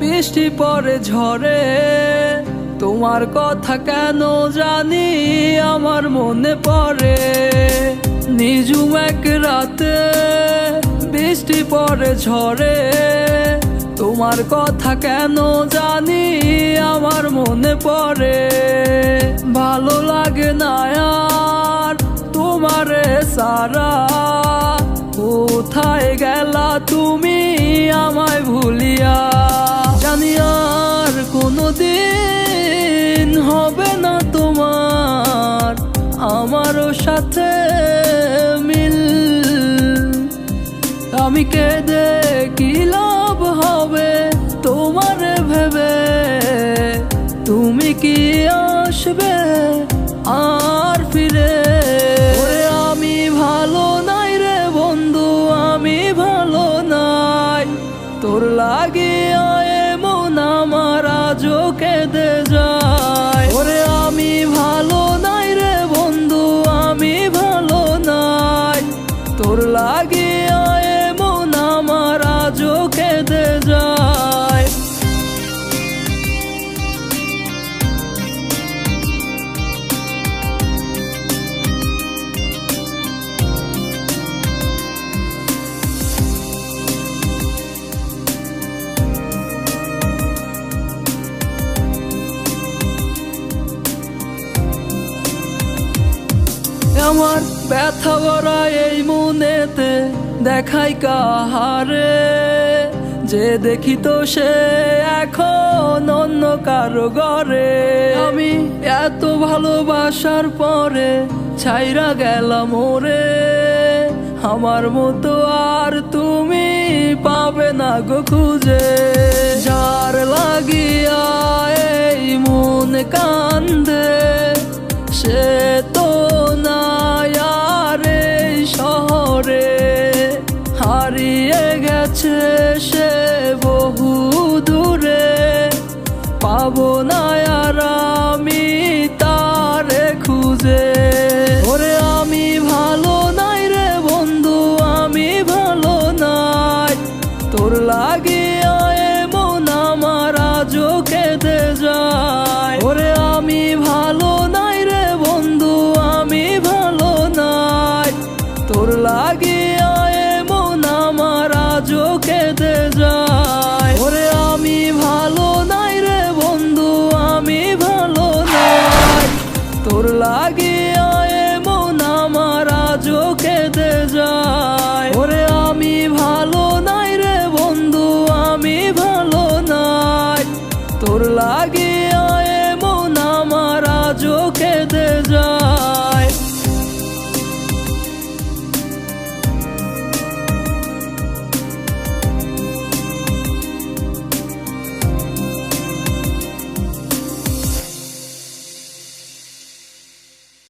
বৃষ্টি পরে ঝরে তোমার কথা কেন জানি আমার মনে পড়ে। নিজুম এক রাতে বৃষ্টি পরে ঝরে তোমার কথা কেন জানি আমার মনে পড়ে। ভালো লাগে না আর তোমারে সারা, কোথায় গেলা তুমি? ভুলিয়া জানি আর কোনোদিন হবে না তোমার, আমারও সাথে মিল। আমি কেঁদে কি লাভ হবে তোমার ভেবে? তুমি কি আসবে আর তোর লাগে এমন আমার আজও কেঁদে যায়। ওরে আমি ভালো নাই রে বন্ধু, আমি ভালো নাই। তোর লাগে এমন আমার আজও কেঁদে আমার ব্যথা ভরা এই মনেতে দেখাই কাহারে। যে দেখি তো সে এখন অন্য কারও ঘরে। আমি এত ভালোবাসার পরে ছাইরা গেলাম ওরে। আমার মতো আর তুমি পাবে না গো খুঁজে। যার তোর লাগে আয়ে মন আমার আজও কেঁদে যায়। ওরে আমি ভালো নাই রে বন্ধু, আমি ভালো নাই। তোর লাগে আয়ে মন আমার আজও কেঁদে যায়। ওরে আমি ভালো নাই রে বন্ধু, আমি ভালো নাই। তোর লাগে তোর লাগে আয় মন আমার আজও দে যা।